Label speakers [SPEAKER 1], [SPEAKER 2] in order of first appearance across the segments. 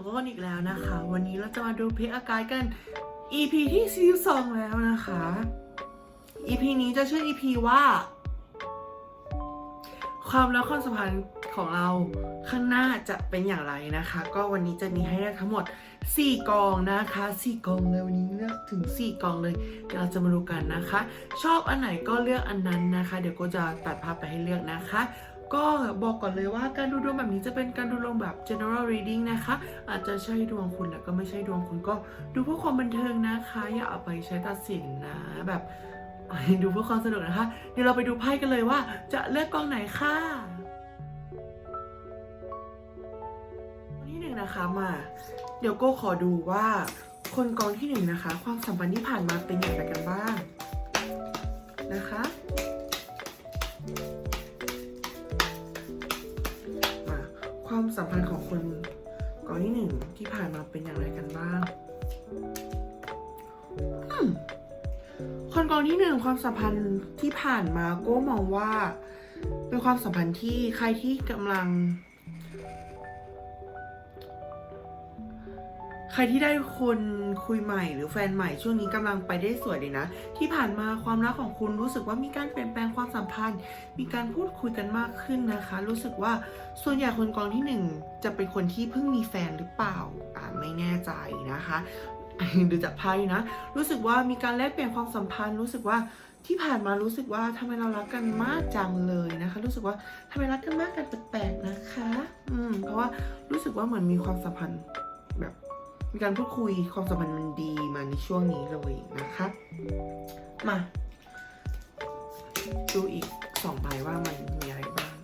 [SPEAKER 1] ของก้อนอีกแล้วนะคะ วันนี้เราจะมาดูเพลอากายกัน EP ที่ 42 แล้วนะคะ EP นี้จะชื่อ EP ว่า ความรักความสัมพันธ์ของเราข้างหน้าจะเป็นอย่างไรนะคะ ก็วันนี้จะมีให้เลือกทั้งหมด 4 กองนะคะ 4 กองเลยวันนี้เลือกถึง 4 กองเลยเดี๋ยวเราจะมาดูกันนะคะ ชอบอันไหนก็เลือกอันนั้นนะคะ เดี๋ยวก็จะตัดภาพไปให้เลือกนะคะ ก็บอกก่อนเลยว่าการดูดวงแบบนี้จะเป็นการดูดวงแบบ general reading นะคะ อาจจะใช่ดวงคุณแล้วก็ไม่ใช่ดวงคุณก็ดูเพื่อความบันเทิงนะคะ อย่าเอาไปใช้ตัดสินนะแบบดูเพื่อความสนุกนะคะ เดี๋ยวเราไปดูไพ่กันเลยว่า จะเลือกกองไหนค่ะที่หนึ่งนะคะมา เดี๋ยวโก็ขอดูว่า คนกองที่หนึ่งนะคะ ความสัมพันธ์ที่ผ่านมาเป็นอย่างไรกันบ้างนะคะ เป็นอย่างไรกันบ้างคนกองที่หนึ่งความสัมพันธ์ที่ผ่านมาก็มองว่า เป็นความสัมพันธ์ที่ใครที่กำลัง รที่ได้คนคุยใหม่หรือแฟนใหม่ช่วงนี้กำลังไปได้สวยเลยนะ ที่ผ่านมาความรักของคุณรู้สึกว่ามีการเปลี่ยนแปลงความสัมพันธ์ มีการพูดคุยกันมากขึ้นนะคะ รู้สึกว่าส่วนใหญ่คนกองที่หนึ่งจะเป็นคนที่เพิ่งมีแฟนหรือเปล่าอ่าไม่แน่ใจนะคะดูจากไพ่นะ รู้สึกว่ามีการแลกเปลี่ยนความสัมพันธ์ รู้สึกว่าที่ผ่านมารู้สึกว่าทำไมเรารักกันมากจังเลยนะคะ รู้สึกว่าทำไมรักกันมากกันแปลกๆนะคะ อืมเพราะว่ารู้สึกว่าเหมือนมีความสัมพันธ์แบบ มีการพูดคุยความสัมพันธ์มันดีมาในช่วงนี้เลยนะคะ มา ดูอีกสองใบว่ามันมีอะไรบ้าง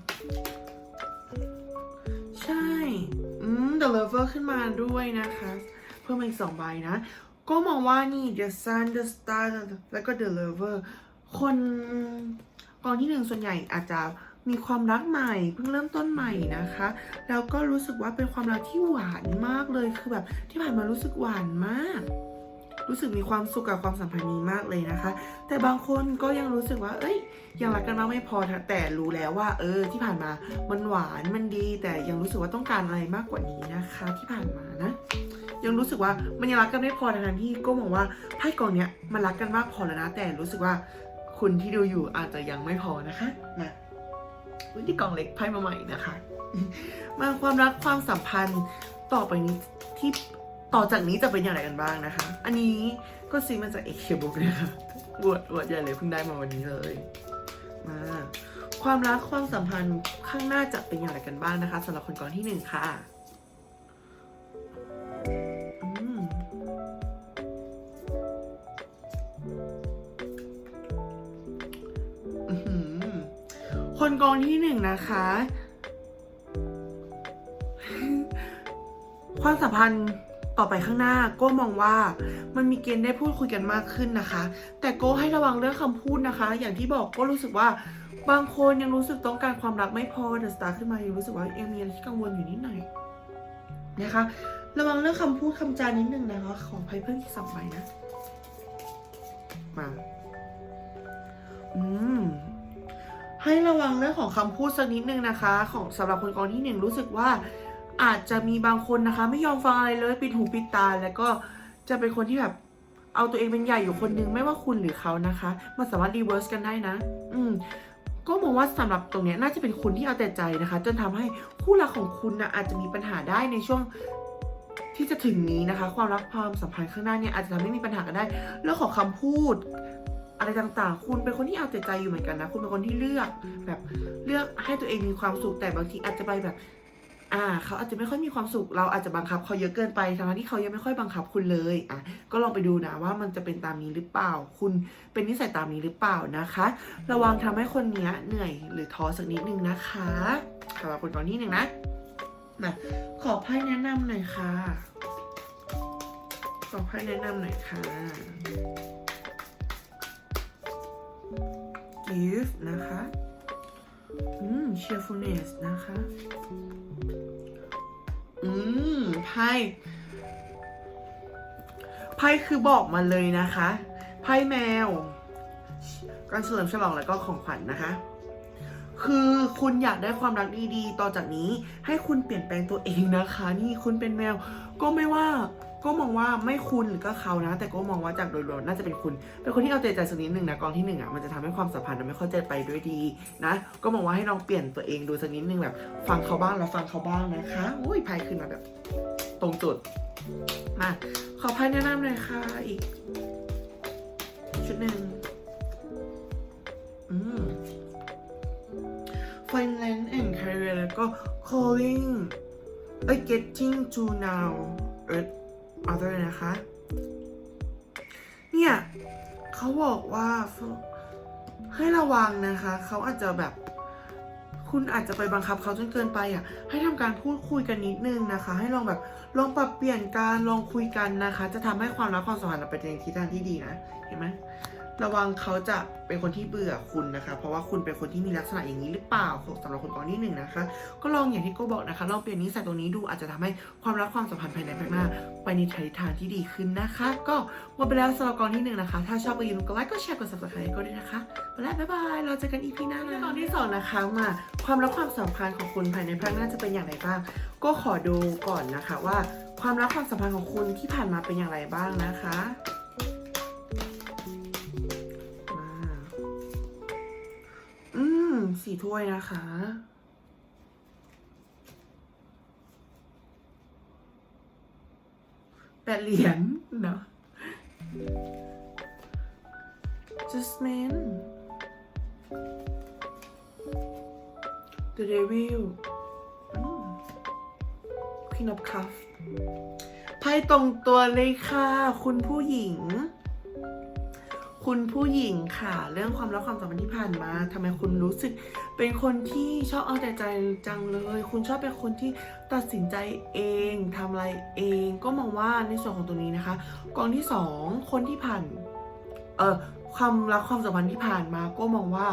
[SPEAKER 1] ใช่ อืม The Lover ขึ้นมาด้วยนะคะ เพิ่มมาอีกสองใบนะ ก็มองว่านี่ The Sun The Star แล้วก็ The Lover คนกองที่หนึ่งส่วนใหญ่อาจจะ มีความรักใหม่เพิ่งเริ่มต้นใหม่นะคะแล้วก็รู้สึกว่าเป็นความรักที่หวานมากเลยคือแบบที่ผ่านมารู้สึกหวานมาก รู้สึกมีความสุขกับความสัมพันธ์นี้มากเลยนะคะ แต่บางคนก็ยังรู้สึกว่า เอ้ย ยังรักกันมากไม่พอแต่รู้แล้วว่า เออ ที่ผ่านมามันหวานมันดี แต่ยังรู้สึกว่าต้องการอะไรมากกว่านี้นะคะ ที่ผ่านมานะยังรู้สึกว่ามันยังรักกันไม่พอทั้งที่ก็มองว่าไพ่กองเนี้ยมันรักกันมากพอแล้วนะ แต่รู้สึกว่าคุณที่ดูอยู่อาจจะยังไม่พอนะคะมา วิธีกองเล็กไพ่มาใหม่นะคะ มาความรักความสัมพันธ์ต่อไปนี้ที่ต่อจากนี้จะเป็นอย่างไรกันบ้างนะคะ อันนี้ก็ซื้อมาจากเอ็กเคบุ๊กนะคะบวดบวดใหญ่เลยเพิ่งได้มาวันนี้เลยมาความรักความสัมพันธ์ข้างหน้าจะเป็นอย่างไรกันบ้างนะคะสำหรับคนกอนที่หนึ่งค่ะ กองที่หนึ่งนะคะ ความสัมพันธ์ต่อไปข้างหน้าโก้มองว่ามันมีเกณฑ์ได้พูดคุยกันมากขึ้นนะคะ แต่โก้ให้ระวังเรื่องคำพูดนะคะ อย่างที่บอกก็รู้สึกว่าบางคนยังรู้สึกต้องการความรักไม่พอเดอะสตาร์ขึ้นมายังรู้สึกว่ายังมีอะไรที่กังวลอยู่นิดหน่อยนะคะ ระวังเรื่องคำพูดคำจานิดนึงนะคะของไพ่เพิ่งที่สับไปนะมาอืม ให้ระวังเรื่องของคำพูดสักนิดนึงนะคะ ของสำหรับคนกองที่หนึ่งรู้สึกว่าอาจจะมีบางคนนะคะ ไม่ยอมฟังอะไรเลยปิดหูปิดตาแล้วก็จะเป็นคนที่แบบเอาตัวเองเป็นใหญ่อยู่คนนึงไม่ว่าคุณหรือเขานะคะ มันสามารถรีเวิร์สกันได้นะ อืมก็มองว่าสำหรับตรงนี้น่าจะเป็นคุณที่เอาแต่ใจนะคะ จนทำให้คู่รักของคุณนะอาจจะมีปัญหาได้ในช่วงที่จะถึงนี้นะคะ ความรักความสัมพันธ์ข้างหน้าเนี่ยอาจจะทำให้มีปัญหากันได้ เรื่องของคำพูด อะไรต่างๆ คุณเป็นคนที่เอาแต่ใจอยู่เหมือนกันนะ คุณเป็นคนที่เลือกแบบเลือกให้ตัวเองมีความสุข แต่บางทีอาจจะไปแบบ อ่า เขาอาจจะไม่ค่อยมีความสุข เราอาจจะบังคับเขาเยอะเกินไปทั้งที่เขายังไม่ค่อยบังคับคุณเลย อะ ก็ลองไปดูนะว่ามันจะเป็นตามนี้หรือเปล่า คุณเป็นนิสัยตามนี้หรือเปล่านะคะ ระวังทำให้คนเนี้ยเหนื่อยหรือท้อสักนิดนึงนะคะสำหรับคนตอนนี้หนึ่งนะมาขอไพ่แนะนำหน่อยค่ะ ขอไพ่แนะนำหน่อยค่ะ give นะคะ อืม cheerfulness นะคะ อืม ไพ่ ไพ่คือบอกมาเลยนะคะ ไพ่แมว การเฉลิมฉลองแล้วก็ของขวัญนะคะคือคุณอยากได้ความรักดีๆ ต่อจากนี้ให้คุณเปลี่ยนแปลงตัวเองนะคะ นี่คุณเป็นแมว ก็ไม่ว่า ก็มองว่าไม่คุณหรือก็เขานะ แต่ก็มองว่าจากโดยรวมน่าจะเป็นคุณ เป็นคนที่เอาใจใจสักนิดหนึ่งนะกองที่หนึ่งอะมันจะทำให้ความสัมพันธ์มันไม่เข้าใจไปด้วยดีนะ ก็มองว่าให้ลองเปลี่ยนตัวเองดูสักนิดหนึ่งแบบ ฟังเขาบ้างแล้วฟังเขาบ้างนะคะอุ้ยพายขึ้นมาแบบ ตรงจุดมาขอพายแนะนำหน่อยค่ะอีก ชุดหนึ่งอืม Finland and Career แล้วก็ Calling เอ้ย Getting to Now Earth เอาไปเลยนะคะ เนี่ยเขาบอกว่าให้ระวังนะคะ เขาอาจจะแบบ คุณอาจจะไปบังคับเขาจนเกินไปอะ ให้ทำการพูดคุยกันนิดนึงนะคะ ให้ลองแบบลองปรับเปลี่ยนการลองคุยกันนะคะ จะทำให้ความรักความสัมพันธ์ไปในทิศทางที่ดีนะ เห็นไหม ระวังเขาจะเป็นคนที่เบื่อคุณนะคะ เพราะว่าคุณเป็นคนที่มีลักษณะอย่างนี้หรือเปล่าสำหรับคนกองที่หนึ่งนะคะ ก็ลองอย่างที่โกบอกนะคะลองเปลี่ยนนิสัยตรงนี้ดูอาจจะทำให้ความรักความสัมพันธ์ภายในภาคหน้าไปในทิศทางที่ดีขึ้นนะคะ ก็หมดไปแล้วสำหรับกองที่หนึ่งนะคะ ถ้าชอบก็อย่าลืมกดไลค์กดแชร์กด subscribe ก็ด้วยนะคะไปแล้วบ๊ายบายเราเจอกันอีพีหน้าในตอนที่สองนะคะมาความรักความสัมพันธ์ของคุณภายในภาคหน้าจะเป็นอย่างไรบ้าง ก็ขอดูก่อนนะคะว่า ความรักความสัมพันธ์ของคุณที่ผ่านมาเป็นอย่างไรบ้างนะคะ 4ถ้วยนะคะ แปดเหรียญเนาะ Jasmine The Devil Queen of Cups ไพ่ตรงตัวเลยค่ะ คุณผู้หญิง คุณผู้หญิงค่ะ เรื่องความรักความสัมพันธ์ที่ผ่านมาทำไมคุณรู้สึก เป็นคนที่ชอบเอาแต่ใจจังเลย คุณชอบเป็นคนที่ตัดสินใจเองทำอะไรเอง ก็มองว่าในส่วนของตัวนี้นะคะกองที่สองคนที่ผ่านเอ่อความรักความสัมพันธ์ที่ผ่านมา ก็มองว่า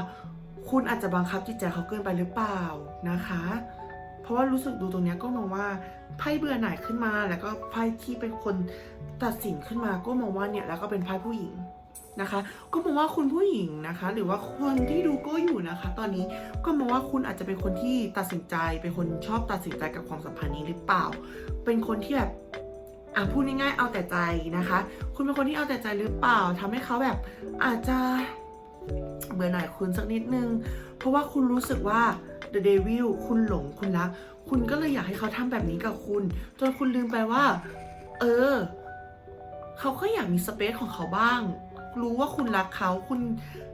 [SPEAKER 1] คุณอาจจะบังคับจิตใจเขาเกินไปหรือเปล่านะคะ เพราะว่ารู้สึกดูตรงนี้ก็มองว่าไพ่เบื่อหน่ายขึ้นมา แล้วก็ไพ่ที่เป็นคนตัดสินขึ้นมาก็มองว่าเนี่ยแล้วก็เป็นไพ่ผู้หญิง นะคะ ก็มองว่าคุณผู้หญิงนะคะ หรือว่าคนที่ดูก็อยู่นะคะ ตอนนี้ก็มองว่าคุณอาจจะเป็นคนที่ตัดสินใจเป็นคนชอบตัดสินใจกับความสัมพันธ์นี้หรือเปล่า เป็นคนที่แบบอะพูดง่ายๆเอาแต่ใจนะคะ คุณเป็นคนที่เอาแต่ใจหรือเปล่าทำให้เขาแบบอาจจะเบื่อหน่ายคุณสักนิดนึง เพราะว่าคุณรู้สึกว่า The Devil คุณหลงคุณรัก คุณก็เลยอยากให้เขาทำแบบนี้กับคุณ จนคุณลืมไปว่า เออ เขาก็อยากมีสเปซของเขาบ้าง รู้ว่าคุณรักเขา คุณ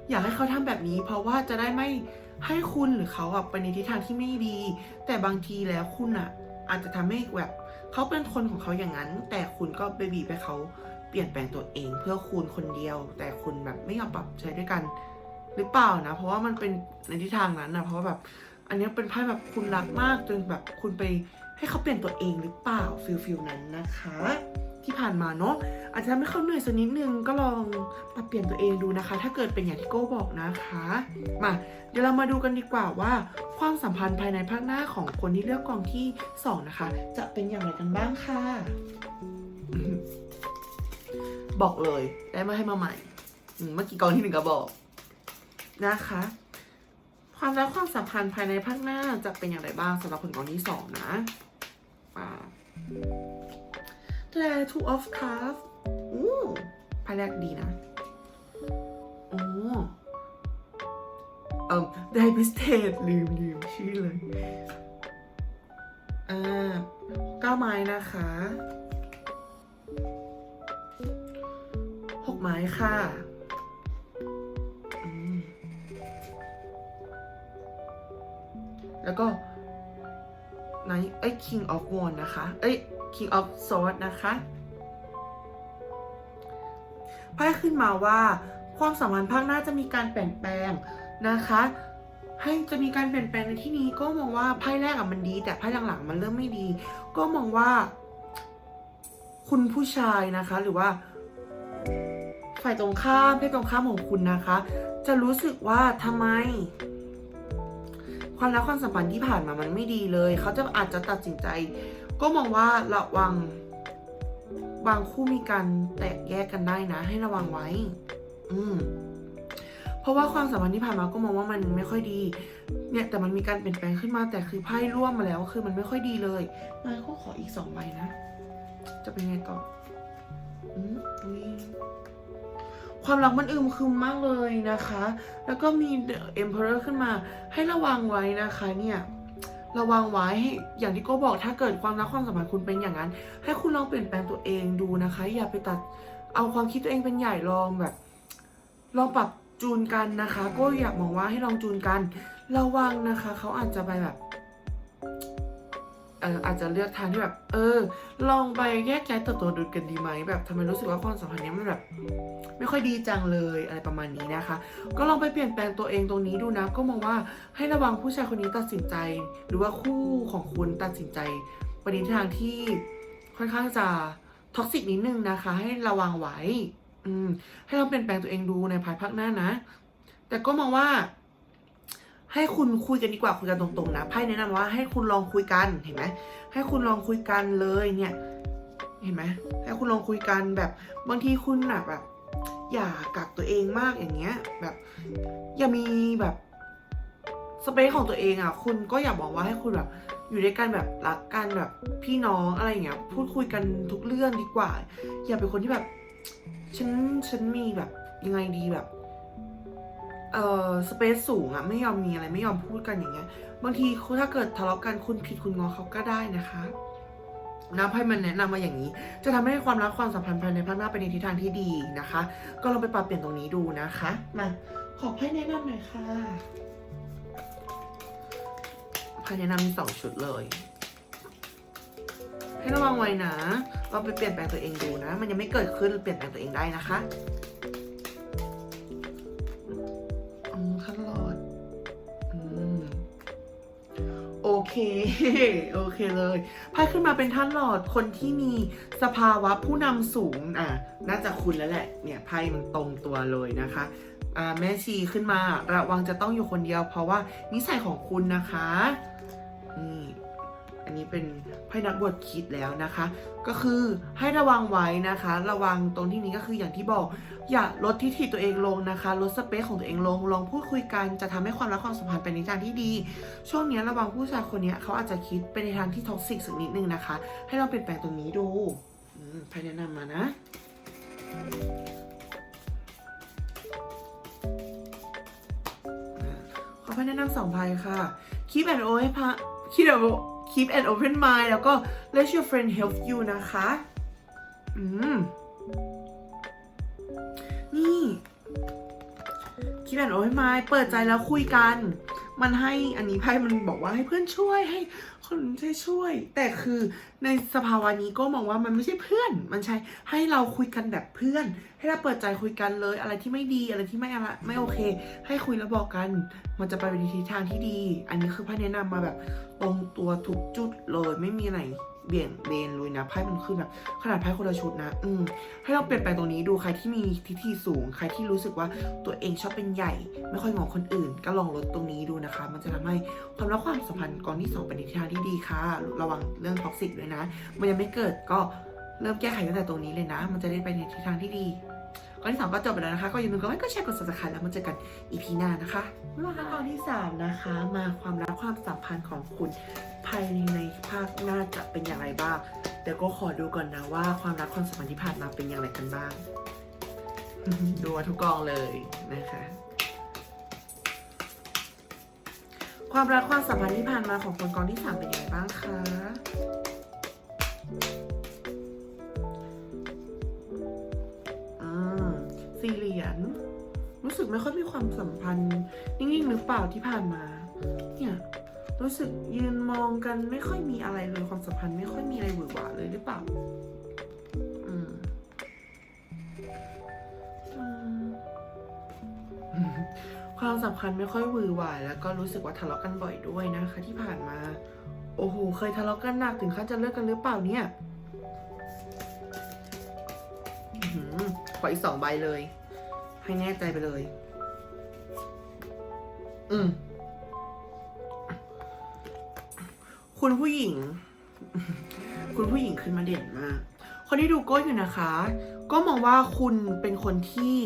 [SPEAKER 1] อยากให้เขาทำแบบนี้ เพราะว่าจะได้ไม่ให้คุณหรือเขาอะไปในทิศทางที่ไม่ดี แต่บางทีแล้วคุณอะอาจจะทำให้แบบเขาเป็นคนของเขาอย่างนั้น แต่คุณก็ไปบีบให้เขาเปลี่ยนแปลงตัวเองเพื่อคุณคนเดียว แต่คุณแบบไม่ยอมปรับใช้ด้วยกันหรือเปล่านะ เพราะว่ามันเป็นในทิศทางนั้นนะเพราะว่าแบบ อันนี้เป็นไพ่แบบคุณรักมากจนแบบคุณไปให้เขาเปลี่ยนตัวเองหรือเปล่าฟิลฟิลนั้นนะคะ ที่ผ่านมาเนาะอาจจะทำให้เขาเหนื่อยสักนิดนึงก็ลองปรับเปลี่ยนตัวเองดูนะคะ ถ้าเกิดเป็นอย่างที่โก้บอกนะคะ มาเดี๋ยวเรามาดูกันดีกว่าว่า ความสัมพันธ์ภายในภาคหน้าของคนที่เลือกกองที่สองนะคะ จะเป็นอย่างไรกันบ้างค่ะ บอกเลยได้มาให้มาใหม่เมื่อกี้กองที่หนึ่งก็บอกนะคะ ความรักความสัมพันธ์ภายในภาคหน้าจะเป็นอย่างไรบ้างสำหรับผลกองที่สองนะมา The Two of Cups อู้ไพ่แรกดีนะโอ้เอ่อ The Hibiscus ลืมลืมชื่อเลย อ่าเก้าไม้นะคะหกไม้ค่ะแล้วก็ไนเอ้ย King of Wands นะคะ เอ้ย King of Swords นะคะไพ่ขึ้นมาว่าความสัมพันธ์ภาคหน้าจะมีการเปลี่ยนแปลงนะคะ ให้จะมีการเปลี่ยนแปลงในที่นี้ก็มองว่าไพ่แรกอะมันดี แต่ไพ่หลังๆ มันเริ่มไม่ดี ก็มองว่า คุณผู้ชายนะคะ หรือว่า ฝ่ายตรงข้ามเพศตรงข้ามของคุณนะคะ จะรู้สึกว่าทำไม ความรักความสัมพันธ์ที่ผ่านมามันไม่ดีเลย เขาจะอาจจะตัดสินใจ ก็มองว่าระวัง บางคู่มีการแตกแยกกันได้นะ ให้ระวังไว้ อืม เพราะว่าความสัมพันธ์ที่ผ่านมาก็มองว่ามันไม่ค่อยดี เนี่ย แต่มันมีการเปลี่ยนแปลงขึ้นมาแต่คือไพ่ร่วมมาแล้ว คือมันไม่ค่อยดีเลยมาก็ขออีกสองใบนะ จะเป็นไงต่อ อืมอุ๊ยความรักมันอึมครึมมากเลยนะคะ แล้วก็มี The Emperor ขึ้นมาให้ระวังไว้นะคะเนี่ย ระวังไว้ให้อย่างที่โก็บอกถ้าเกิดความรักความสัมพันธ์คุณเป็นอย่างนั้น ให้คุณลองเปลี่ยนแปลงตัวเองดูนะคะ อย่าไปตัดเอาความคิดตัวเองเป็นใหญ่ลองแบบ ลองปรับจูนกันนะคะ ก็อยากมองว่าให้ลองจูนกัน ระวังนะคะ เขาอาจจะไปแบบ เอออาจจะเลือกทางที่แบบ เออ ลองไปแยกย้ายตัวตัวดูกันดีไหมแบบทำไมรู้สึกว่าความสัมพันธ์นี้มันแบบ ไม่ค่อยดีจังเลยอะไรประมาณนี้นะคะ ก็ลองไปเปลี่ยนแปลงตัวเองตรงนี้ดูนะ ก็มองว่าให้ระวังผู้ชายคนนี้ตัดสินใจ หรือว่าคู่ของคุณตัดสินใจไปในทางที่ค่อนข้างจะท็อกซิกนิดนึงนะคะ ให้ระวังไว้ อืม ให้ลองเปลี่ยนแปลงตัวเองดูในภายภาคหน้านะ แต่ก็มองว่า ให้คุณคุยกันดีกว่าคุยกันตรงๆนะไพ่แนะนำว่าให้คุณลองคุยกันเห็นไหมให้คุณลองคุยกันเลยเนี่ยเห็นไหมให้คุณลองคุยกันแบบบางทีคุณแบบ อย่ากักตัวเองมากอย่างเงี้ย แบบ อย่ามีแบบสเปซของตัวเองอะ คุณก็อย่าบอกว่าให้คุณแบบ อยู่ด้วยกันแบบรักกันแบบพี่น้องอะไรอย่างเงี้ย พูดคุยกันทุกเรื่องดีกว่า อย่าเป็นคนที่แบบ ฉันฉันมีแบบยังไงดีแบบ เอ่อสเปซสูงอะไม่ยอมมีอะไรไม่ยอมพูดกันอย่างเงี้ย บางทีคุณถ้าเกิดทะเลาะกันคุณผิดคุณงอเขาก็ได้นะคะน้ำไพ่มันแนะนำมาอย่างนี้ จะทำให้ความรักความสัมพันธ์ภายในภาคหน้าไปในทิศทางที่ดีนะคะ ก็ลองไปปรับเปลี่ยนตรงนี้ดูนะคะ มาขอไพ่แนะนำหน่อยค่ะไพ่แนะนำมีสองชุดเลย ให้ระวังไว้นะเราไปเปลี่ยนแปลงตัวเองดูนะ มันยังไม่เกิดขึ้นเปลี่ยนแปลงตัวเองได้นะคะ โอเคโอเคเลยไพ่ขึ้นมาเป็นท่านหลอดคนที่มีสภาวะผู้นำสูงอะน่าจะคุณแล้วแหละ เนี่ยไพ่มันตรงตัวเลยนะคะอ่าแม่ชีขึ้นมาระวังจะต้องอยู่คนเดียว เพราะว่านิสัยของคุณนะคะนี่ อันนี้เป็นไพ่นักบวชคิดแล้วนะคะ ก็คือให้ระวังไว้นะคะ ระวังตรงที่นี้ก็คืออย่างที่บอก อย่าลดทิฐิตัวเองลงนะคะ ลดสเปคของตัวเองลง ลองพูดคุยกันจะทำให้ความรักความสัมพันธ์เป็นในทางที่ดี ช่วงนี้ระวังผู้ชายคนนี้เขาอาจจะคิดเป็นในทางที่ท็อกซิกสักนิดนึงนะคะ ให้เราเปลี่ยนแปลงตรงนี้ดูไพ่แนะนำมานะขอไพ่แนะนำสองใบค่ะ keep an open mind keep an keep an open mind แล้วก็ let your friend help you นะคะ อืม นี่ keep an open mind เปิดใจแล้วคุยกัน มันให้อันนี้ไพ่มันบอกว่าให้เพื่อนช่วยให้คนช่วยช่วย แต่คือ ในสภาวะนี้ก็มองว่ามันไม่ใช่เพื่อน มันใช่ให้เราคุยกันแบบเพื่อน ให้เราเปิดใจคุยกันเลย อะไรที่ไม่ดีอะไรที่ไม่อะไรไม่โอเค ให้คุยแล้วบอกกัน มันจะไปในทิศทางที่ดี อันนี้คือไพ่แนะนำมาแบบตรงตัวทุกจุดเลยไม่มีอะไรเบี่ยงเบนเลยนะไพ่มันคือแบบขนาดไพ่คนละชุดนะ อืมให้เราเปลี่ยนแปลงตรงนี้ดูใครที่มีทิฐิสูง ใครที่รู้สึกว่าตัวเองชอบเป็นใหญ่ ไม่ค่อยมองคนอื่น ก็ลองลดตรงนี้ดูนะคะ มันจะทำให้ความรักความสัมพันธ์ก่องที่สองเป็นในทิศทางที่ดีค่ะ ระวังเรื่องท็อกซิกด้วยนะ มันยังไม่เกิดก็เริ่มแก้ไขตั้งแต่ตรงนี้เลยนะ มันจะได้ไปในทิศทางที่ดีกองที่สองก็จบไปแล้วนะคะ ก็อย่าลืมกดไลค์ กดแชร์ กด subscribe แล้วมาเจอกันอีพีหน้านะคะมาค่ะกองที่สามนะคะ มาความรักความสัมพันธ์ของคุณภายในในภาคหน้าจะเป็นอย่างไรบ้าง เดี๋ยวก็ขอดูก่อนนะว่าความรักความสัมพันธ์ที่ผ่านมาเป็นอย่างไรกันบ้าง ดูทุกกองเลยนะคะ ความรักความสัมพันธ์ที่ผ่านมาของคนกองที่สามเป็นอยังไงบ้างคะ ไม่ค่อยมีความสัมพันธ์ นิ่งๆหรือเปล่าที่ผ่านมา เนี่ยรู้สึกยืนมองกันไม่ค่อยมีอะไรเลยความสัมพันธ์ไม่ค่อยมีอะไรหวือหวาเลยหรือเปล่าอืมความสัมพันธ์ไม่ค่อยหวือหวาแล้วก็รู้สึกว่าทะเลาะกันบ่อยด้วยนะคะ ที่ผ่านมา โอ้โหเคยทะเลาะกันหนักถึงขั้นจะเลิกกันหรือเปล่าเนี่ยอื้อหือขออีกสองใบเลย ให้แน่ใจไปเลย อืม คุณผู้หญิง คุณผู้หญิงขึ้นมาเด่นมาก คนที่ดูโก้อยู่นะคะ ก็มองว่าคุณเป็นคนที่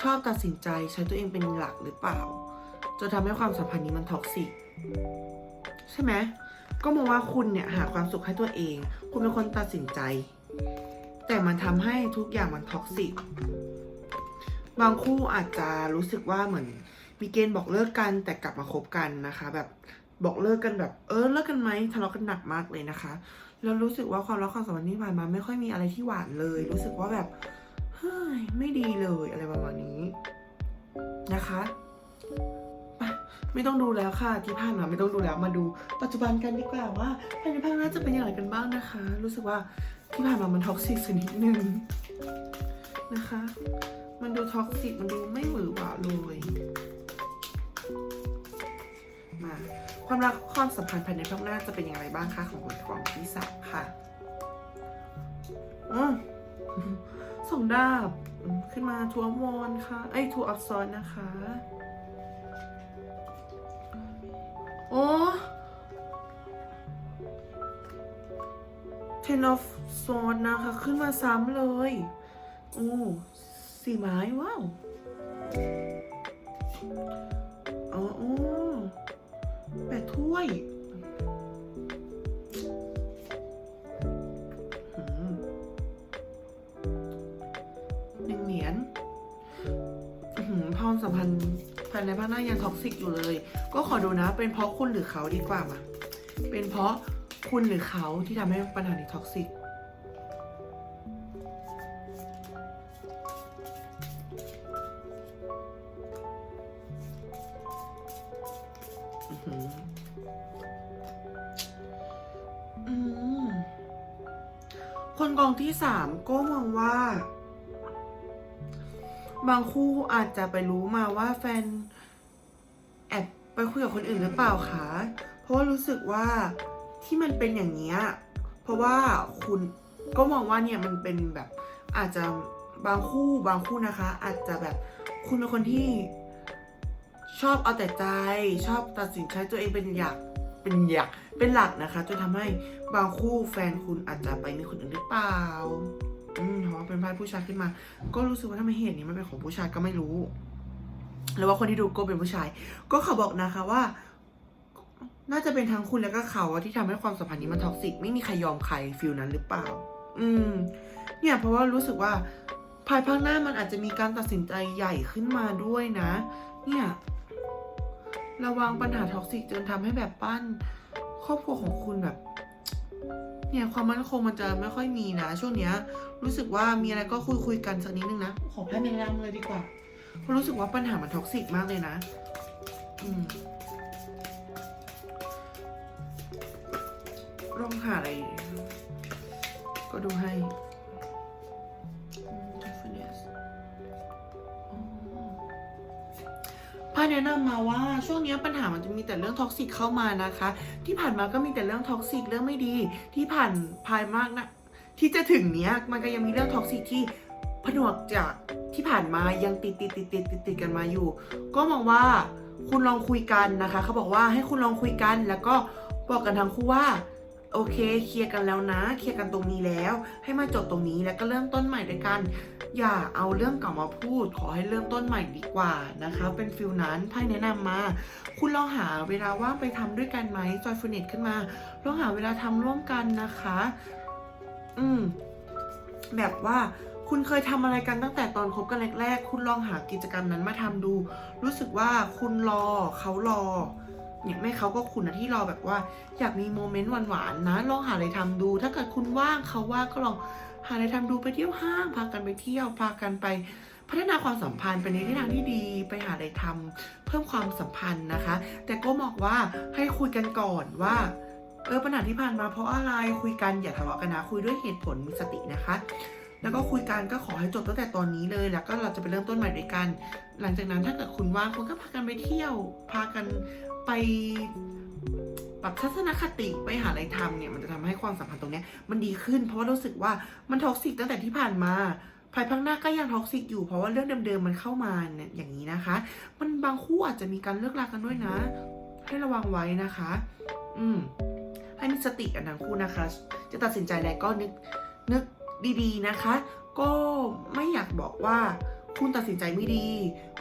[SPEAKER 1] ชอบตัดสินใจใช้ตัวเองเป็นหลักหรือเปล่าจนทำให้ความสัมพันธ์นี้มันท็อกซิกใช่ไหมก็มองว่าคุณเนี่ยหาความสุขให้ตัวเอง คุณเป็นคนตัดสินใจ แต่มันทำให้ทุกอย่างมันท็อกซิก บางคู่อาจจะรู้สึกว่าเหมือน มีเกณฑ์บอกเลิกกันแต่กลับมาคบกันนะคะ แบบบอกเลิกกันแบบ เออเลิกกันไหมทะเลาะกันหนักมากเลยนะคะ แล้วรู้สึกว่าความรักความสัมพันธ์ที่ผ่านมาไม่ค่อยมีอะไรที่หวานเลย รู้สึกว่าแบบเฮ้ยไม่ดีเลยอะไรประมาณนี้นะคะไม่ต้องดูแล้วค่ะที่ผ่านมาไม่ต้องดูแล้วมาดูปัจจุบันกันดีกว่าว่าภายในภาคหน้าจะเป็นอย่างไรกันบ้างนะคะ รู้สึกว่าที่ผ่านมามันท็อกซิกสักนิดนึงนะคะ มันดูท็อกซิกมันดูไม่หวือหวาเลย มาความรักความสัมพันธ์ภายในภาคหน้าจะเป็นอย่างไรบ้างคะของคนกล่องที่สามค่ะ อืมสองดาบขึ้นมาทัวร์วอนค่ะ ไอ้ทัวอัพซอนนะคะ โอ้ Ten of Swords นะคะ ขึ้นมาซ้ำเลย โอ้ สีไม้ว้าวอ๋อโอ้แปดถ้วยหนึ่งเหรียญอือหือความสัมพันธ์ภายในบ้านหน้ายังท็อกซิกอยู่เลย ก็ขอดูนะ เป็นเพราะคุณหรือเขาดีกว่ามาเป็นเพราะคุณหรือเขาที่ทำให้ปัญหานี้ท็อกซิก คนกองที่สามก็มองว่า บางคู่อาจจะไปรู้มาว่าแฟนแอบไปคุยกับคนอื่นหรือเปล่าคะเพราะว่ารู้สึกว่าที่มันเป็นอย่างเนี้ยเพราะว่าคุณก็มองว่าเนี่ยมันเป็นแบบอาจจะบางคู่บางคู่นะคะ อาจจะแบบคุณเป็นคนที่ ชอบเอาแต่ใจ ชอบตัดสินใจตัวเองเป็นหยักเป็นหยักเป็นหลักนะคะจนทำให้บางคู่แฟนคุณอาจจะไปมีคนอื่นหรือเปล่าอืมเพราะเป็นไพ่ผู้ชายขึ้นมา ก็รู้สึกว่าทำไมเหตุนี้มันเป็นของผู้ชายก็ไม่รู้หรือว่าคนที่ดูโกเป็นผู้ชาย ก็เขาบอกนะคะว่า น่าจะเป็นทั้งคุณแล้วก็เขาที่ทำให้ความสัมพันธ์นี้มันท็อกซิกไม่มีใครยอมใครฟิลนั้นหรือเปล่า อืม เนี่ย เพราะว่ารู้สึกว่าภายภาคหน้ามันอาจจะมีการตัดสินใจใหญ่ขึ้นมาด้วยนะ เนี่ย ระวังปัญหาท็อกซิกจนทำให้แบบปั้นครอบครัวของคุณแบบ เนี่ยความมั่นคงมันจะไม่ค่อยมีนะ ช่วงเนี้ย รู้สึกว่ามีอะไรก็คุยคุยๆกันสักนิดนึงนะ ขอให้แนะนำเลยดีกว่าเพราะรู้สึกว่าปัญหามันท็อกซิกมากเลยนะ อืมลองหาอะไร ก็ดูให้ พาแนะนำมาว่าช่วงนี้ปัญหามันจะมีแต่เรื่องท็อกซิกเข้ามานะคะ ที่ผ่านมาก็มีแต่เรื่องท็อกซิกเรื่องไม่ดี ที่ผ่านภายมากนะที่จะถึงเนี้ยมันก็ยังมีเรื่องท็อกซิกที่ผนวกจากที่ผ่านมายังติดติดติดติดติดติดกันมาอยู่ ก็มองว่าคุณลองคุยกันนะคะ เขาบอกว่าให้คุณลองคุยกันแล้วก็บอกกันทั้งคู่ว่า โอเคเคลียร์กันแล้วนะ เคลียร์กันตรงนี้แล้ว ให้มาจบตรงนี้แล้วก็เริ่มต้นใหม่ด้วยกัน อย่าเอาเรื่องเก่ามาพูด ขอให้เริ่มต้นใหม่ดีกว่านะคะ เป็นฟิลนั้นไพ่แนะนำมา คุณลองหาเวลาว่างไปทำด้วยกันไหมจอยฟูเน็ตขึ้นมาลองหาเวลาทำร่วมกันนะคะ อืม แบบว่าคุณเคยทำอะไรกันตั้งแต่ตอนคบกันแรก ๆ คุณลองหากิจกรรมนั้นมาทำดู รู้สึกว่าคุณรอเขารอ เนี่ยไม่เขาก็คุณนะที่รอแบบว่า อยากมีโมเมนต์หวานๆนะลองหาอะไรทำดู ถ้าเกิดคุณว่างเขาว่างก็ลองหาอะไรทำดูไปเที่ยวห้างพากันไปเที่ยวพากันไป พัฒนาความสัมพันธ์ไปในทิศทางที่ดีไปหาอะไรทำเพิ่มความสัมพันธ์นะคะ แต่ก็บอกว่าให้คุยกันก่อนว่าเออปัญหาที่ผ่านมาเพราะอะไรคุยกันอย่าทะเลาะกันนะ คุยด้วยเหตุผลมีสตินะคะ แล้วก็คุยกันก็ขอให้จบตั้งแต่ตอนนี้เลยแล้วก็เราจะไปเริ่มต้นใหม่ด้วยกัน หลังจากนั้นถ้าเกิดคุณว่างคุณก็พากันไปเที่ยว พากัน ไปปรับทัศนคติไปหาอะไรทำเนี่ยมันจะทำให้ความสัมพันธ์ตรงนี้มันดีขึ้น เพราะว่ารู้สึกว่ามันท็อกซิกตั้งแต่ที่ผ่านมา ภายภาคหน้าก็ยังท็อกซิกอยู่เพราะว่าเรื่องเดิมๆมันเข้ามาเนี่ยอย่างนี้นะคะ มันบางคู่อาจจะมีการเลิกลากันด้วยนะ ให้ระวังไว้นะคะ อืมให้มีสติกันทั้งคู่นะคะ จะตัดสินใจอะไรก็นึกนึกดีๆนะคะ ก็ไม่อยากบอกว่า คุณตัดสินใจไม่ดี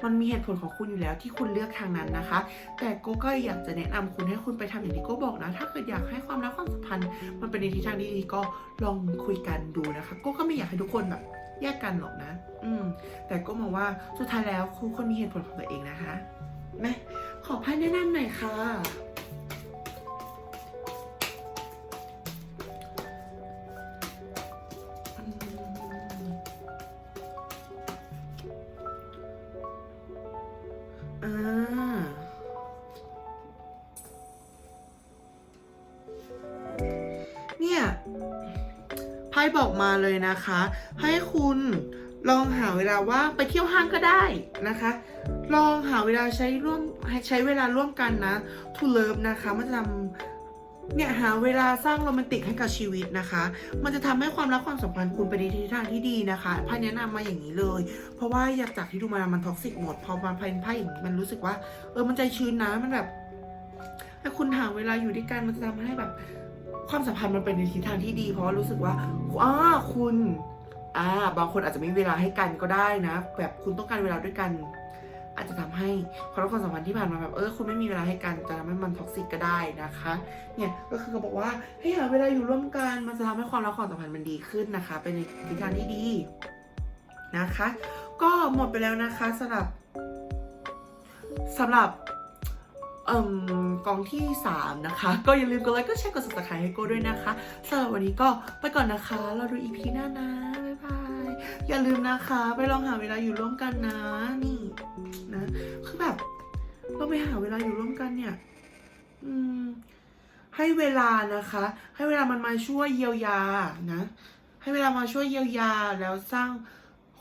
[SPEAKER 1] มันมีเหตุผลของคุณอยู่แล้วที่คุณเลือกทางนั้นนะคะ แต่โก้ก็อยากจะแนะนำคุณให้คุณไปทำอย่างที่โก้บอกนะ ถ้าเกิดอยากให้ความรักความสัมพันธ์ มันเป็นในทิศทางที่ดีก็ลองคุยกันดูนะคะ โก้ก็ไม่อยากให้ทุกคนแบบแยกกันหรอกนะ อืม แต่ก็มองว่าสุดท้ายแล้วทุกคนมีเหตุผลของตัวเองนะคะแม่ขอพ่ายแนะนำหน่อยค่ะ บอกมาเลยนะคะ ให้คุณลองหาเวลาว่างไปเที่ยวห้างก็ได้นะคะ ลองหาเวลาใช้ร่วมใช้เวลาร่วมกันนะ to love นะคะมันจะทำเนี่ยหาเวลาสร้างโรแมนติกให้กับชีวิตนะคะ มันจะทำให้ความรักความสัมพันธ์คุณไปในทิศทางที่ดีนะคะพ่แนะนำมาอย่างนี้เลย เพราะว่าอยากจากที่ดูมามันท็อกซิกหมด พอมาไพ่ไพ่มันรู้สึกว่า เออมันใจชื้นนะมันแบบถ้าคุณหาเวลาอยู่ด้วยกันมันจะทำให้แบบ ความสัมพันธ์มันเป็นในทิศทางที่ดี เพราะรู้สึกว่าอ้าคุณอ่าบางคนอาจจะไม่มีเวลาให้กันก็ได้นะ แบบคุณต้องการเวลาด้วยกัน อาจจะทำให้ความรักความสัมพันธ์ที่ผ่านมาแบบเออคุณไม่มีเวลาให้กันจะทำให้มันท็อกซิกก็ได้นะคะ เนี่ยก็คือเขาบอกว่าให้หาเวลาอยู่ร่วมกันมันจะทำให้ความรักความสัมพันธ์มันดีขึ้นนะคะ เป็นในทิศทางที่ดีนะคะ ก็หมดไปแล้วนะคะสำหรับสำหรับ กองที่ 3 นะคะ ก็อย่าลืมกดไลค์ก็แชร์กด subscribe ให้โก้ด้วยนะคะสำหรับวันนี้ก็ไปก่อนนะคะ เราดู EP หน้านะ บ๊ายบาย อย่าลืมนะคะ ไปลองหาเวลาอยู่ร่วมกันนะ นี่นะ คือแบบเราไปหาเวลาอยู่ร่วมกันเนี่ย อืม ให้เวลานะคะ ให้เวลามันมาช่วยเยียวยานะ ให้เวลามาช่วยเยียวยาแล้วสร้าง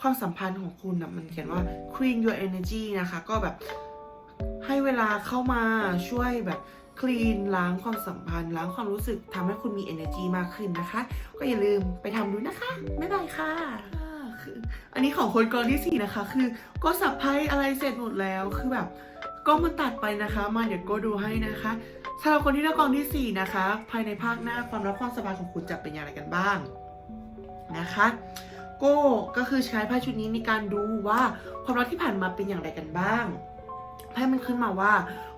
[SPEAKER 1] ความสัมพันธ์ของคุณนะมันเขียนว่า clean your energy นะคะ ก็แบบ ลาเข้ามาช่วยแบบคลีนล้างความสัมพันธ์ล้างความรู้สึกทำให้คุณมี energy มากขึ้นนะคะ ก็อย่าลืมไปทำดูนะคะ บ๊ายบายค่ะอันนี้ของคนกองที่สี่นะคะ คือก็สับไพ่อะไรเสร็จหมดแล้วคือแบบก็มันตัดไปนะคะ มาเดี๋ยวก็ดูให้นะคะสำหรับคนที่เลือกองที่สี่นะคะ ภายในภาคหน้าความรักความสบายของคุณจะเป็นอย่างไรกันบ้างนะคะโก้ก็คือใช้ไพ่ชุดนี้ในการดูว่าความรักที่ผ่านมาเป็นอย่างไรกันบ้าง ไพ่มันขึ้นมาว่า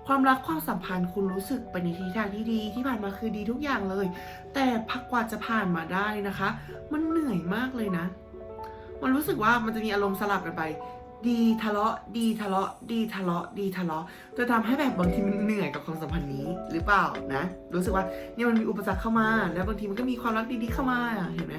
[SPEAKER 1] ความรักความสัมพันธ์คุณรู้สึกไปในทิศทางที่ดีที่ผ่านมาคือดีทุกอย่างเลย แต่พักกว่าจะผ่านมาได้นะคะ มันเหนื่อยมากเลยนะ มันรู้สึกว่ามันจะมีอารมณ์สลับกันไป ดีทะเลาะ ดีทะเลาะ ดีทะเลาะ ดีทะเลาะจะทำให้แบบบางทีมันเหนื่อยกับความสัมพันธ์นี้หรือเปล่านะ รู้สึกว่าเนี่ยมันมีอุปสรรคเข้ามา แล้วบางทีมันก็มีความรักดีๆเข้ามาเห็นไหม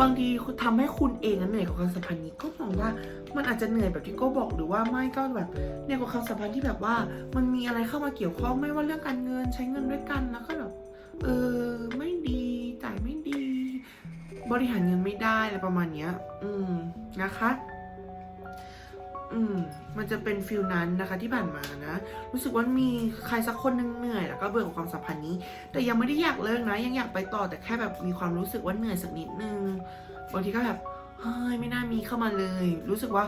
[SPEAKER 1] บางทีทำให้คุณเองนั้นเหนื่อยกับความสัมพันธ์นี้ก็มองว่ามันอาจจะเหนื่อยแบบที่โก้บอกหรือว่าไม่ก็แบบเนี่ยกับความสัมพันธ์ที่แบบว่า มันมีอะไรเข้ามาเกี่ยวข้องไม่ว่าเรื่องการเงินใช้เงินด้วยกันแล้วก็แบบเออไม่ดีจ่ายไม่ดี บริหารเงินไม่ได้อะไรประมาณเนี้ย อืมนะคะ อืม มันจะเป็นฟิลนั้นนะคะที่ผ่านมานะ รู้สึกว่ามีใครสักคนหนึงเหนื่อยแล้วก็เบื่อกับความสัมพันธ์นี้ แต่ยังไม่ได้อยากเลิกนะ ยังอยากไปต่อแต่แค่แบบมีความรู้สึกว่าเหนื่อยสักนิดนึง บางทีก็แบบ เฮ้ยไม่น่ามีเข้ามาเลย รู้สึกว่า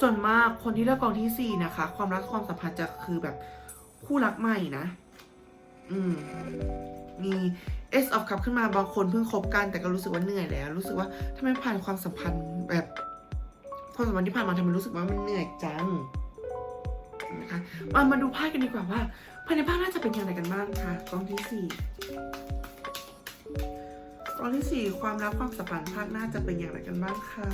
[SPEAKER 1] ส่วนมากคนที่เลือกกองที่สี่นะคะ ความรักความสัมพันธ์จะคือแบบคู่รักใหม่นะ อืม มี S of Cup ขึ้นมาบางคนเพิ่งคบกันแต่ก็รู้สึกว่าเหนื่อยแล้ว รู้สึกว่าทำไมผ่านความสัมพันธ์แบบ ความสัมพันธ์ที่ผ่านมาทำไมรู้สึกว่ามันเหนื่อยจังนะคะมามาดูไพ่กันดีกว่าว่าภายในภาคน่าจะเป็นอย่างไรกันบ้างคะกองที่สี่กองที่สี่ความรักความสัมพันธ์ภาคหน้าจะเป็นอย่างไรกันบ้างคะ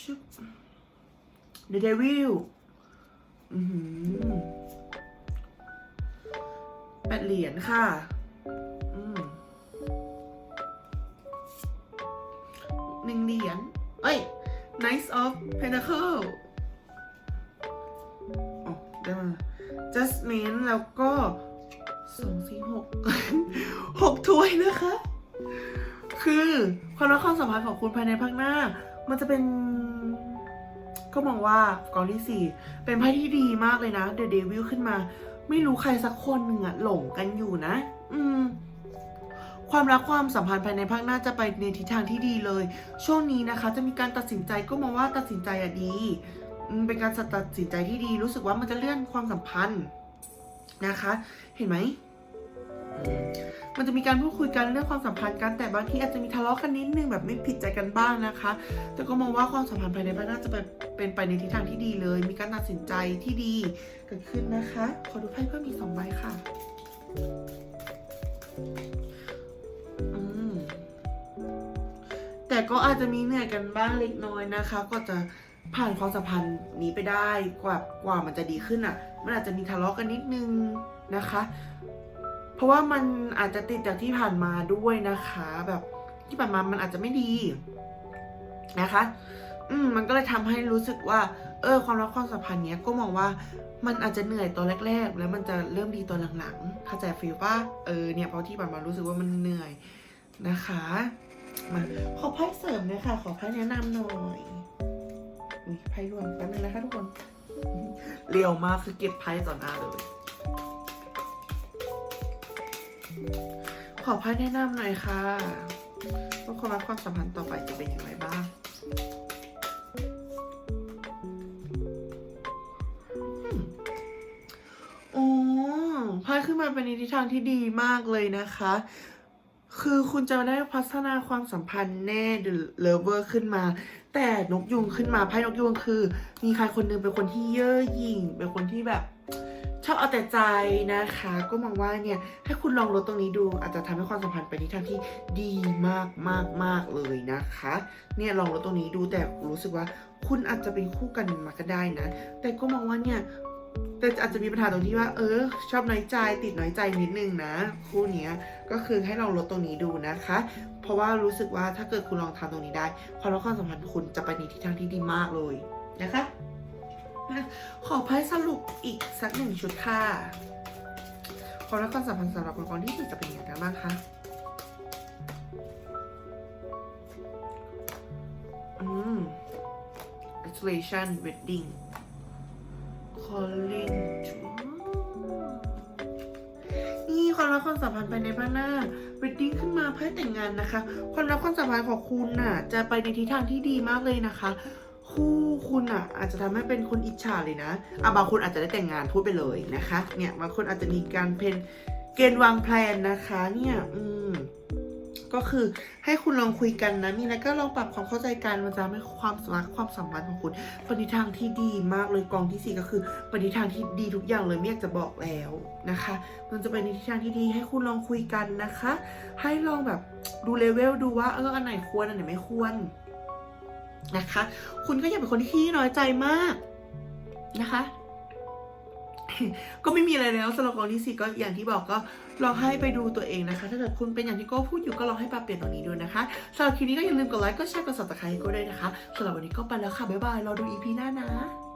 [SPEAKER 1] ชุบ The Devil อือหือแปดเหรียญค่ะ เหรียญ เอ้ย Knights of Pentacle อ๋อได้มา Jasmine แล้วก็สองสี่หกหกถ้วยนะคะ คือความรักความสัมพันธ์ของคุณภายในภาคหน้า มันจะเป็น ก็มองว่ากองที่สี่เป็นไพ่ที่ดีมากเลยนะ The Devil ขึ้นมา ไม่รู้ใครสักคนหนึ่งอะหลงกันอยู่นะ อืม ความรักความสัมพันธ์ภายในภาคหน้าจะไปในทิศทางที่ดีเลย ช่วงนี้นะคะ จะมีการตัดสินใจก็มองว่าตัดสินใจอะดีเป็นการตัดสินใจที่ดีรู้สึกว่ามันจะเลื่อนความสัมพันธ์นะคะ เห็นไหมมันจะมีการพูดคุยกันเรื่องความสัมพันธ์กันแต่บางทีอาจจะมีทะเลาะกันนิดนึงแบบไม่ผิดใจกันบ้างนะคะ แต่ก็มองว่าความสัมพันธ์ภายในบ้านน่าจะเป็นเป็นไปในทิศทางที่ดีเลย มีการตัดสินใจที่ดีเกิดขึ้นนะคะ ขอดูไพ่เพิ่มอีกสองใบค่ะ แต่ก็อาจจะมีเหนื่อยกันบ้างเล็กน้อยนะคะ ก็จะผ่านความสัมพันธ์นี้ไปได้กว่ากว่ามันจะดีขึ้นอะ มันอาจจะมีทะเลาะกันนิดนึงนะคะ เพราะว่ามันอาจจะติดจากที่ผ่านมาด้วยนะคะ แบบที่ผ่านมามันอาจจะไม่ดีนะคะ อืมมันก็เลยทำให้รู้สึกว่า เออ ความรักความสัมพันธ์เนี้ยก็มองว่ามันอาจจะเหนื่อยตอนแรก ๆ แล้วมันจะเริ่มดีตอนหลังๆเข้าใจฟีลป่ะเออเนี่ยเพราะที่ผ่านมารู้สึกว่ามันเหนื่อยนะคะ มาขอไพ่เสริมเลยค่ะ ขอไพ่แนะนำหน่อยอุ๊ยไพ่รวมแป๊บนึงนะคะทุกคน เร็วมากคือเก็บไพ่ต่อหน้าเลย ขอไพ่แนะนำหน่อยค่ะว่าความรักความสัมพันธ์ต่อไปจะเป็นอย่างไรบ้างอ๋อไพ่ขึ้นมาเป็นในทิศทางที่ดีมากเลยนะคะ คือคุณจะได้พัฒนาความสัมพันธ์แน่หรือเลเวอร์ขึ้นมา แต่นกยุงขึ้นมาไพ่นกยุงคือ มีใครคนหนึงเป็นคนที่เย่อหยิ่ง เป็นคนที่แบบ ชอบเอาแต่ใจนะคะ ก็มองว่าเนี่ย ให้คุณลองลดตรงนี้ดู อาจจะทำให้ความสัมพันธ์ไปในทางที่ดีมากมากมากเลยนะคะ เนี่ยลองลดตรงนี้ดูแต่รู้สึกว่าคุณอาจจะเป็นคู่กันมาก็ได้นะ แต่ก็มองว่าเนี่ย แต่อาจจะมีปัญหาตรงที่ว่า เออ ชอบน้อยใจติดน้อยใจนิดนึงนะ คู่เนี้ยก็คือให้ลองลดตรงนี้ดูนะคะ เพราะว่ารู้สึกว่าถ้าเกิดคุณลองทำตรงนี้ได้ความรักความสัมพันธ์คุณจะไปในทิศทางที่ดีมากเลยนะคะขอไพ่สรุปอีกสักหนึ่งชุดค่ะความรักความสัมพันธ์สำหรับคนคนที่สี่จะเป็นอย่างไรบ้างคะอืม isolation wedding calling to นี่ความรักความสัมพันธ์ไปในบ้านหน้า wedding ขึ้นมาเพื่อแต่งงานนะคะ ความรักความสัมพันธ์ของคุณน่ะ จะไปในทิศทางที่ดีมากเลยนะคะ คู่คุณอะ อาจจะทำให้เป็นคนอิจฉาเลยนะอะบางคนอาจจะได้แต่งงานพูดไปเลยนะคะ เนี่ยบางคนอาจจะมีการเพนเกณฑ์วางแผนนะคะ เนี่ย อืม ก็คือให้คุณลองคุยกันนะ มีอะไรก็ลองปรับความเข้าใจกันมันจะทำให้ความรักความสัมพันธ์ของคุณปในทางที่ดีมากเลยกองที่สี่ก็คือปในทางที่ดีทุกอย่างเลยไม่อยากจะบอกแล้วนะคะ มันจะไปในทิศทางที่ดีให้คุณลองคุยกันนะคะ ให้ลองแบบดูเลเวลดูว่าเอออันไหนควรอันไหนไม่ควรนะคะ คุณก็อย่าเป็นคนที่น้อยใจมากนะคะ ก็ไม่มีอะไรแล้วสำหรับกองที่สี่ก็อย่างที่บอกก็ลองให้ไปดูตัวเองนะคะ ถ้าเกิดคุณเป็นอย่างที่โก้พูดอยู่ก็ลองให้ปรับเปลี่ยนตรงนี้ดูนะคะสำหรับคลิปนี้ก็อย่าลืมกดไลค์กดแชร์กด subscribe ก้ด้วยนะคะสำหรับวันนี้ก็ไปแล้วค่ะบ๊ายบายรอดู EP หน้านะ